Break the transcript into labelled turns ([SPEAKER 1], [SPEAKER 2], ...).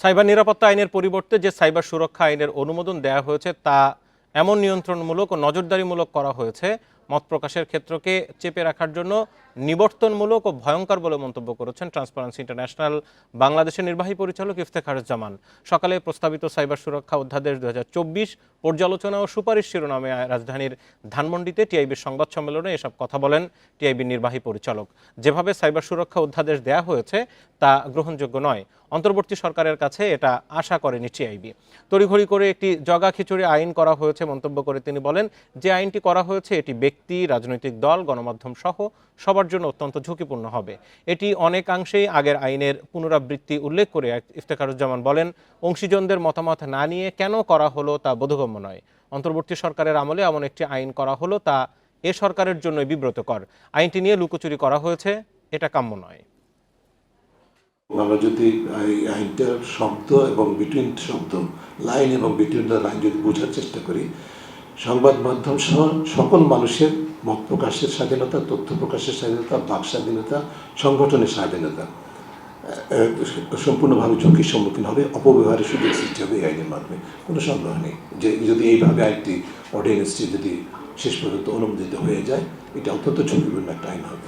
[SPEAKER 1] Cyber নিরাপত্তা আইনের পরিবর্তে যে সাইবার সুরক্ষা আইনের অনুমোদন দেয়া হয়েছে তা এমন নিয়ন্ত্রণমূলক ও নজরদারিমূলক করা হয়েছে। মত প্রকাশের ক্ষেত্রকে চেপে রাখার জন্য নিবর্তনমূলক ও ভয়ঙ্কর বলে মন্তব্য করেছেন ট্রান্সপারেন্সি ইন্টারন্যাশনাল বাংলাদেশের নির্বাহী পরিচালক ইফতেখারুজ্জামান সকালে প্রস্তাবিত সাইবার সুরক্ষা অধ্যাদেশ দু হাজার চব্বিশ পর্যালোচনা ও সুপারিশ শিরোনামে রাজধানীর ধানমন্ডিতে টিআইবির সংবাদ সম্মেলনে এসব কথা বলেন টিআইবির নির্বাহী পরিচালক। যেভাবে সাইবার সুরক্ষা অধ্যাদেশ দেয়া হয়েছে, তা গ্রহণযোগ্য নয়। অন্তর্বর্তী সরকারের কাছে এটা আশা করেনি টিআইবি। তড়িঘড়ি করে একটি জগা খিচুড়ি আইন করা হয়েছে মন্তব্য করে তিনি বলেন, যে আইনটি করা হয়েছে, এটি ব্যক্তি রাজনৈতিক দল, গণমাধ্যম সহ সবার জন্য অত্যন্ত ঝুঁকিপূর্ণ হবে। এটি অনেকাংশেই আগের আইনের পুনরাবৃত্তি উল্লেখ করে ইফতেখারুজ্জামান বলেন, অংশীজনদের মতামত না নিয়ে কেন করা হলো তা বোধগম্য নয়। অন্তর্বর্তী সরকারের আমলে এমন একটি আইন করা হলো তা এ সরকারের জন্য বিব্রতকর। আইনটি নিয়ে লুকোচুরি করা হয়েছে, এটা কাম্য নয়।
[SPEAKER 2] আমরা যদি আইনটার শব্দ এবং বিটুইন শব্দ লাইন এবং বিটুইন লাইন যদি বোঝার চেষ্টা করি সংবাদ মাধ্যম সহ সকল মানুষের মত প্রকাশের স্বাধীনতা, তথ্য প্রকাশের স্বাধীনতা, বাক স্বাধীনতা, সংগঠনের স্বাধীনতা সম্পূর্ণভাবে ঝুঁকির সম্মুখীন হবে, অপব্যবহারের সুযোগ সৃষ্টি হবে এই আইনের মাধ্যমে। কোনো সন্দেহ নেই যে যদি এইভাবে আইনটি অর্ডিনেন্সটি যদি শেষ পর্যন্ত অনুমোদিত হয়ে যায়, এটা অত্যন্ত ঝুঁকিপূর্ণ একটা আইন হবে।